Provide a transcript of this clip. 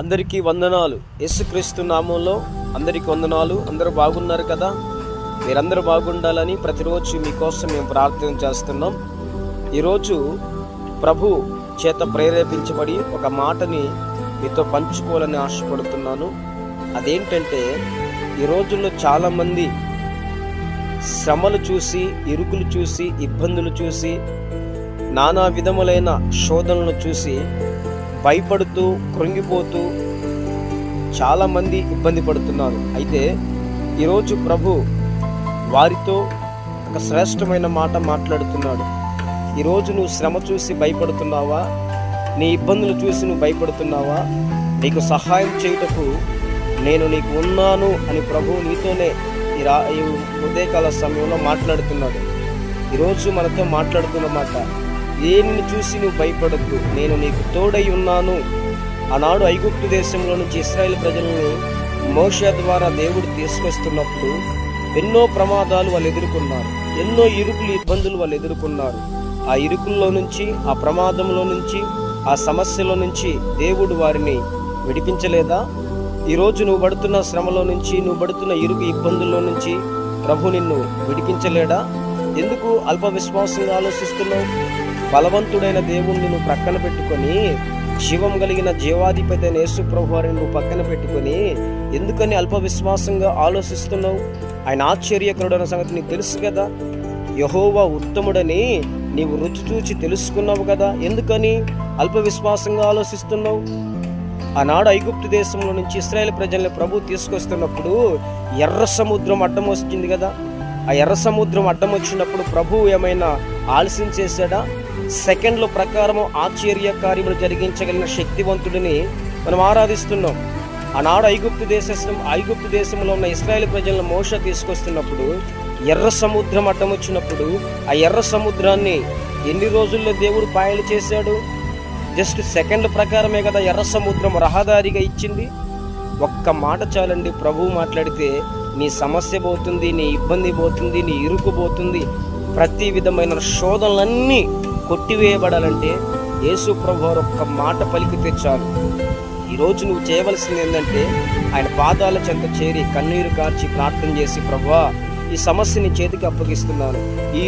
అందరికీ వందనాలు. యేసుక్రీస్తు నామంలో అందరికీ వందనాలు. అందరూ బాగున్నారు కదా? మీరందరూ బాగుండాలని ప్రతిరోజు మీకోసం మేము ప్రార్థన చేస్తున్నాం. ఈరోజు ప్రభు చేత ప్రేరేపించబడి ఒక మాటని మీతో పంచుకోవాలని ఆశపడుతున్నాను. అదేంటంటే ఈ రోజుల్లో చాలామంది శ్రమలు చూసి ఇరుకులు చూసి ఇబ్బందులు చూసి నానా విధములైన శోధనలు చూసి భయపడుతూ కృంగిపోతూ చాలామంది ఇబ్బంది పడుతున్నారు. అయితే ఈరోజు ప్రభు వారితో ఒక శ్రేష్టమైన మాట మాట్లాడుతున్నాడు. ఈరోజు నువ్వు శ్రమ చూసి భయపడుతున్నావా? నీ ఇబ్బందులు చూసి నువ్వు భయపడుతున్నావా? నీకు సహాయం చేయుటకు నేను నీకు ఉన్నాను అని ప్రభు నీతోనే ఈ రా ఈ ఉదయకాల సమయంలో మాట్లాడుతున్నాడు. ఈరోజు మనతో మాట్లాడుతున్న మాట దేనిని చూసి నువ్వు భయపడద్దు. నేను నీకు తోడై ఉన్నాను. ఆనాడు ఐగుప్తు దేశంలో నుంచి ఇస్రాయేల్ ప్రజలను మోష ద్వారా దేవుడు తీసుకొస్తున్నప్పుడు ఎన్నో ప్రమాదాలు వాళ్ళు ఎదుర్కొన్నారు. ఎన్నో ఇరుకులు ఇబ్బందులు వాళ్ళు ఎదుర్కొన్నారు. ఆ ఇరుకుల్లో నుంచి ఆ ప్రమాదంలో నుంచి ఆ సమస్యలో నుంచి దేవుడు వారిని విడిపించలేదా? ఈరోజు నువ్వు పడుతున్న శ్రమలో నుంచి నువ్వు పడుతున్న ఇరుకు ఇబ్బందుల్లో నుంచి ప్రభు నిన్ను విడిపించలేడా? ఎందుకు అల్ప విశ్వాసంగా ఆలోచిస్తున్నావు? బలవంతుడైన దేవుణ్ణి నువ్వు ప్రక్కన పెట్టుకొని జీవం కలిగిన జీవాధిపతి అయిన యేసు ప్రభువారిని నువ్వు పక్కన పెట్టుకొని ఎందుకని అల్ప విశ్వాసంగా ఆలోచిస్తున్నావు? ఆయన ఆశ్చర్యకరుడైన సంగతి నీకు తెలుసు కదా. యహోవా ఉత్తముడని నీవు రుచి చూచి తెలుసుకున్నావు కదా. ఎందుకని అల్ప విశ్వాసంగా ఆలోచిస్తున్నావు? ఆనాడు ఐగుప్తు దేశంలో నుంచి ఇస్రాయేల్ ప్రజల్ని ప్రభు తీసుకొస్తున్నప్పుడు ఎర్ర సముద్రం అడ్డం వచ్చింది కదా. ఆ ఎర్ర సముద్రం అడ్డం వచ్చినప్పుడు ప్రభు ఏమైనా ఆలస్యం చేశాడా? సెకండ్ల ప్రకారం ఆశ్చర్య కార్యములు జరిగించగలిగిన శక్తివంతుడిని మనం ఆరాధిస్తున్నాం. ఆనాడు ఐగుప్తు దేశం ఐగుప్తు దేశంలో ఉన్న ఇస్రాయేల్ ప్రజలను మోస తీసుకొస్తున్నప్పుడు ఎర్ర సముద్రం అడ్డం వచ్చినప్పుడు ఆ ఎర్ర సముద్రాన్ని ఎన్ని రోజుల్లో దేవుడు పాయలు చేశాడు? జస్ట్ సెకండ్ ప్రకారమే కదా ఎర్ర సముద్రం రహదారిగా ఇచ్చింది. ఒక్క మాట చాలండి ప్రభువు మాట్లాడితే నీ సమస్య పోతుంది నీ ఇబ్బంది పోతుంది నీ ఇరుకు పోతుంది. ప్రతి విధమైన శోధనలన్నీ కొట్టివేయబడాలంటే యేసు ప్రభు వారు ఒక్క మాట పలికితే చాలు. ఈరోజు నువ్వు చేయవలసింది ఏంటంటే ఆయన పాదాల చెంత చేరి కన్నీరు కార్చి ప్రార్థన చేసి ప్రభా ఈ సమస్యని చేతికి అప్పగిస్తున్నాను. ఈ